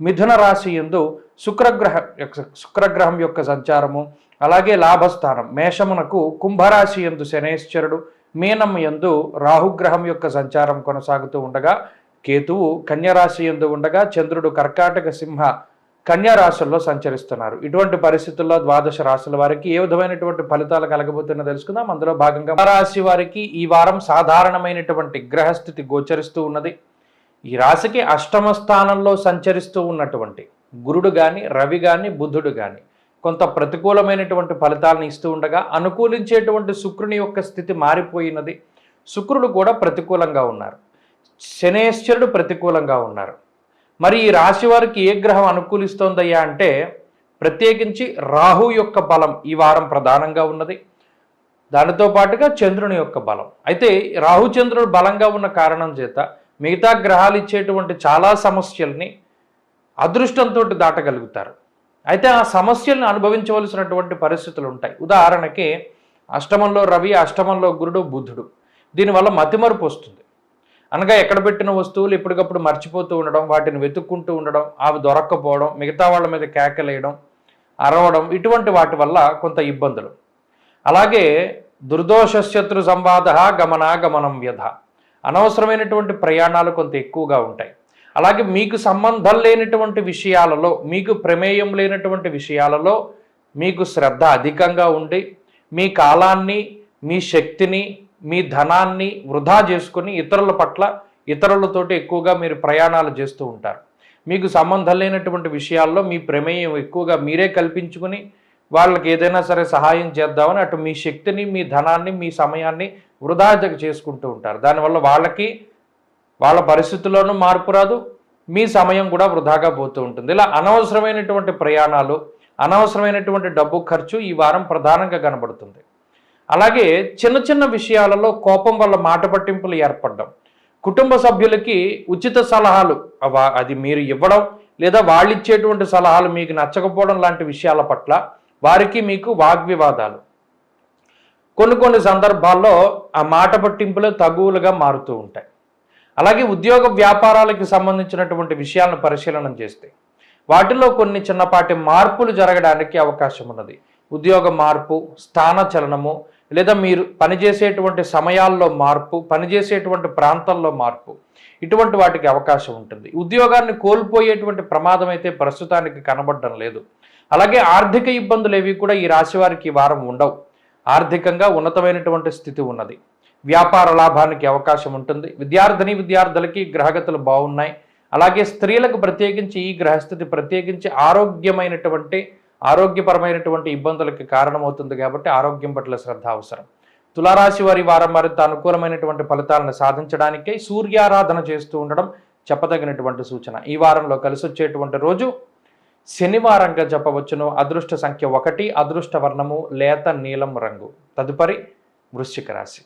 మిథున రాశి యందు శుక్రగ్రహ శుక్రగ్రహం యొక్క సంచారము అలాగే లాభస్థానం. మేషమునకు కుంభరాశి యందు శనేశ్వరుడు మీనం యందు రాహుగ్రహం యొక్క సంచారం కొనసాగుతూ ఉండగా కేతువు కన్యరాశి యందు ఉండగా చంద్రుడు కర్కాటక సింహ కన్యా రాశుల్లో సంచరిస్తున్నారు. ఇటువంటి పరిస్థితుల్లో ద్వాదశ రాశుల వారికి ఏ విధమైనటువంటి ఫలితాలు కలగబోతున్నా తెలుసుకుందాం. అందులో భాగంగా రాశి వారికి ఈ వారం సాధారణమైనటువంటి గ్రహస్థితి గోచరిస్తూ ఉన్నది. ఈ రాశికి అష్టమ స్థానంలో సంచరిస్తూ ఉన్నటువంటి గురుడు కానీ రవి కానీ బుధుడు కానీ కొంత ప్రతికూలమైనటువంటి ఫలితాలను ఇస్తూ ఉండగా అనుకూలించేటువంటి శుక్రుని యొక్క స్థితి మారిపోయినది. శుక్రుడు కూడా ప్రతికూలంగా ఉన్నారు. శనేశ్వరుడు ప్రతికూలంగా ఉన్నారు. మరి ఈ రాశి వారికి ఏ గ్రహం అనుకూలిస్తోందయ్యా అంటే ప్రత్యేకించి రాహు యొక్క బలం ఈ వారం ప్రధానంగా ఉన్నది. దానితో పాటుగా చంద్రుని యొక్క బలం. అయితే రాహు చంద్రుడు బలంగా ఉన్న కారణం చేత మిగతా గ్రహాలు ఇచ్చేటువంటి చాలా సమస్యల్ని అదృష్టంతో దాటగలుగుతారు. అయితే ఆ సమస్యలను అనుభవించవలసినటువంటి పరిస్థితులు ఉంటాయి. ఉదాహరణకి అష్టమంలో రవి అష్టమంలో గురుడు బుధుడు. దీనివల్ల మతిమరుపు వస్తుంది. అనగా ఎక్కడ పెట్టిన వస్తువులు ఎప్పటికప్పుడు మర్చిపోతూ ఉండడం వాటిని వెతుక్కుంటూ ఉండడం అవి దొరక్కపోవడం మిగతా వాళ్ళ మీద కేకలేయడం అరవడం ఇటువంటి వాటి వల్ల కొంత ఇబ్బందులు. అలాగే దుర్దోష శత్రు సంవాద గమనాగమనం వ్యధ. అనవసరమైనటువంటి ప్రయాణాలు కొంత ఎక్కువగా ఉంటాయి. అలాగే మీకు సంబంధం లేనటువంటి విషయాలలో మీకు ప్రమేయం లేనటువంటి విషయాలలో మీకు శ్రద్ధ అధికంగా ఉండి మీ కాలాన్ని మీ శక్తిని మీ ధనాన్ని వృధా చేసుకుని ఇతరుల పట్ల ఇతరులతోటి ఎక్కువగా మీరు ప్రయాణాలు చేస్తూ ఉంటారు. మీకు సంబంధం లేనటువంటి విషయాల్లో మీ ప్రమేయం ఎక్కువగా మీరే కల్పించుకుని వాళ్ళకి ఏదైనా సరే సహాయం చేద్దామని అటు మీ శక్తిని మీ ధనాన్ని మీ సమయాన్ని వృధా చేసుకుంటూ ఉంటారు. దానివల్ల వాళ్ళకి వాళ్ళ పరిస్థితుల్లోనూ మార్పు రాదు మీ సమయం కూడా వృధాగా పోతూ ఉంటుంది. ఇలా అనవసరమైనటువంటి ప్రయాణాలు అనవసరమైనటువంటి డబ్బు ఖర్చు ఈ వారం ప్రధానంగా కనబడుతుంది. అలాగే చిన్న చిన్న విషయాలలో కోపం వల్ల మాట పట్టింపులు ఏర్పడడం. కుటుంబ సభ్యులకి ఉచిత సలహాలు అవ- అది మీరు ఇవ్వడం లేదా వాళ్ళు ఇచ్చేటువంటి సలహాలు మీకు నచ్చకపోవడం లాంటి విషయాల పట్ల వారికి మీకు వాగ్వివాదాలు. కొన్ని కొన్ని సందర్భాల్లో ఆ మాట పట్టింపులు తగువులుగా మారుతూ ఉంటాయి. అలాగే ఉద్యోగ వ్యాపారాలకు సంబంధించినటువంటి విషయాలను పరిశీలన చేస్తే వాటిలో కొన్ని చిన్నపాటి మార్పులు జరగడానికి అవకాశం ఉన్నది. ఉద్యోగ మార్పు స్థాన చలనము లేదా మీరు పనిచేసేటువంటి సమయాల్లో మార్పు పనిచేసేటువంటి ప్రాంతాల్లో మార్పు ఇటువంటి వాటికి అవకాశం ఉంటుంది. ఉద్యోగాన్ని కోల్పోయేటువంటి ప్రమాదం అయితే ప్రస్తుతానికి కనబడడం లేదు. అలాగే ఆర్థిక ఇబ్బందులు ఏవి కూడా ఈ రాశి వారికి ఈ వారం ఉండవు. ఆర్థికంగా ఉన్నతమైనటువంటి స్థితి ఉన్నది. వ్యాపార లాభానికి అవకాశం ఉంటుంది. విద్యార్థిని విద్యార్థులకి గ్రహగతులు బాగున్నాయి. అలాగే స్త్రీలకు ప్రత్యేకించి ఈ గ్రహస్థితి ప్రత్యేకించి ఆరోగ్యమైనటువంటి ఆరోగ్యపరమైనటువంటి ఇబ్బందులకి కారణమవుతుంది కాబట్టి ఆరోగ్యం పట్ల శ్రద్ధ అవసరం. తులారాశి వారి వారం మరింత అనుకూలమైనటువంటి ఫలితాలను సాధించడానికై సూర్యారాధన చేస్తూ ఉండడం చెప్పదగినటువంటి సూచన. ఈ వారంలో కలిసి వచ్చేటువంటి రోజు శనివారంగా చెప్పవచ్చును అదృష్ట సంఖ్య ఒకటి అదృష్ట వర్ణము లేత నీలం రంగు. తదుపరి వృశ్చిక రాశి.